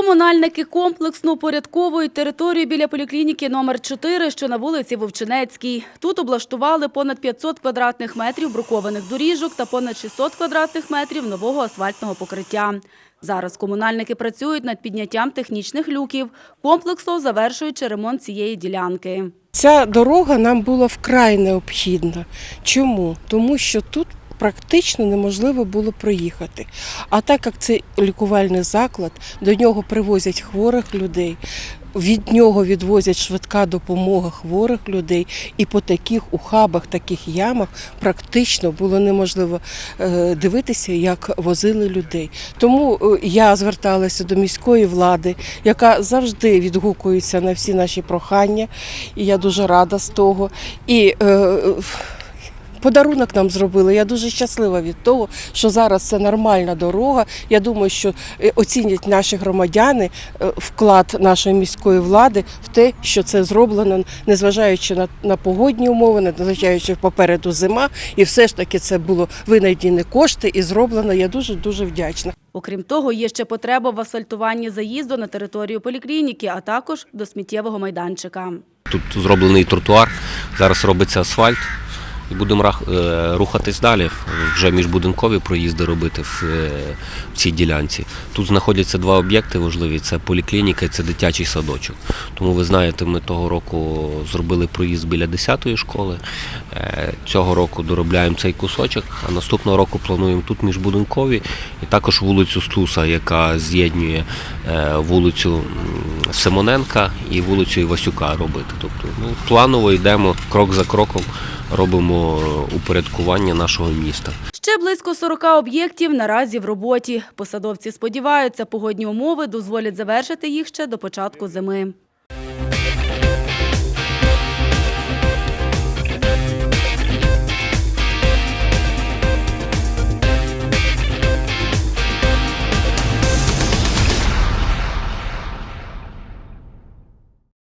Комунальники комплексно упорядковують територію біля поліклініки номер 4, що на вулиці Вовчинецькій. Тут облаштували понад 500 квадратних метрів брукованих доріжок та понад 600 квадратних метрів нового асфальтного покриття. Зараз комунальники працюють над підняттям технічних люків, комплексно завершуючи ремонт цієї ділянки. Ця дорога нам була вкрай необхідна. Чому? Тому що тут практично неможливо було проїхати. А так як це лікувальний заклад, до нього привозять хворих людей. Від нього відвозять швидка допомога хворих людей, і по таких ухабах, таких ямах практично було неможливо е, дивитися, як возили людей. Тому е, я зверталася до міської влади, яка завжди відгукується на всі наші прохання, і я дуже рада з того. І е, Подарунок нам зробили. Я дуже щаслива від того, що зараз це нормальна дорога. Я думаю, що е, оцінять наші громадяни е, вклад нашої міської влади в те, що це зроблено, незважаючи на, на погодні умови, незважаючи попереду зима, і все ж таки це було винайдені кошти і зроблено. Я дуже дуже вдячна. Окрім того, є ще потреба в асфальтуванні заїзду на територію поліклініки, а також до сміттєвого майданчика. Тут зроблений тротуар, зараз робиться асфальт. І будемо е, рухатись далі, вже міжбудинкові проїзди робити в, е, в цій ділянці. Тут знаходяться два об'єкти важливі: це поліклініка і це дитячий садочок. Тому ви знаєте, ми того року зробили проїзд біля 10-ї школи. Е, Цього року доробляємо цей кусочок, а наступного року плануємо тут міжбудинкові і також вулицю Стуса, яка з'єднує вулицю Симоненка і вулицю Івасюка робити. Тобто ну, планово йдемо крок за кроком, робимо упорядкування нашого міста. Ще близько 40 об'єктів наразі в роботі. Посадовці сподіваються, погодні умови дозволять завершити їх ще до початку зими.